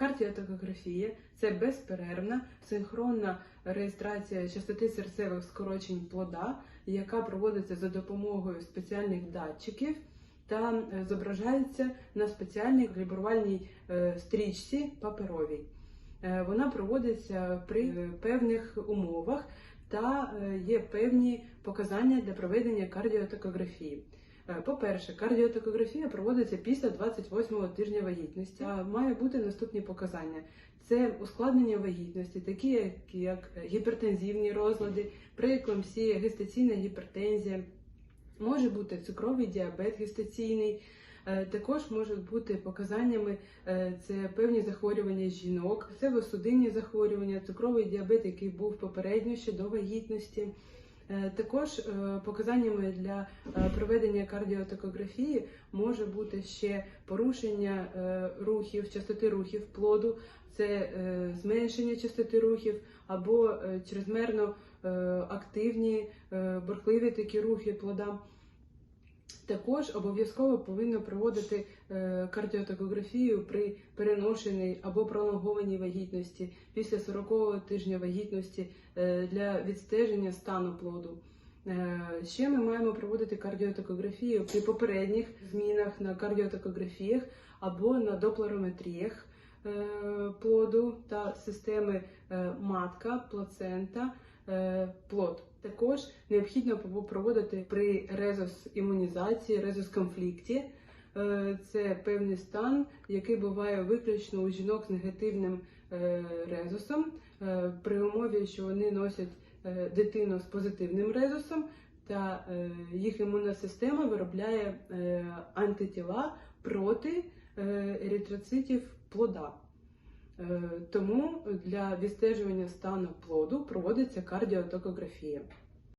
Кардіотокографія це безперервна синхронна реєстрація частоти серцевих скорочень плода, яка проводиться за допомогою спеціальних датчиків та е, зображається на спеціальній калібрувальній е, стрічці паперовій. Е, Вона проводиться при певних умовах та є певні показання для проведення кардіотокографії. Е, По-перше, кардіотокографія проводиться після 28-го тижня вагітності. А Має бути наступні показання: це ускладнення вагітності, такі як, гіпертензивні розлади, прееклампсія, гестаційна гіпертензія, може бути цукровий діабет гестаційний. Е, Також можуть бути показаннями е, це певні захворювання жінок, серцево-судинні захворювання, цукровий діабет, який був попередньо ще до вагітності. Е, Також е, показаннями для е, проведення кардіотокографії може бути ще порушення рухів, частоти рухів плоду, це зменшення частоти рухів або чрезмерно активні, борхливі такі рухи плода. Також обов'язково повинно проводити е, кардіотокографію при переношеній або пролонгованій вагітності після 40-го тижня вагітності е, для відстеження стану плоду. Е, Ще ми маємо проводити кардіотокографію при попередніх змінах на кардіотокографіях або на доплерометріях плоду та системи матка, плацента, плод. Також необхідно проводити при резус-імунізації, резус-конфлікті. Е, Це певний стан, який буває виключно у жінок з негативним е, резусом, е, при умові, що вони носять е, дитину з позитивним резусом, та е, їх імунна система виробляє е, антитіла проти е, еритроцитів плода. Е, Тому для відстежування стану плоду проводиться кардіотокографія.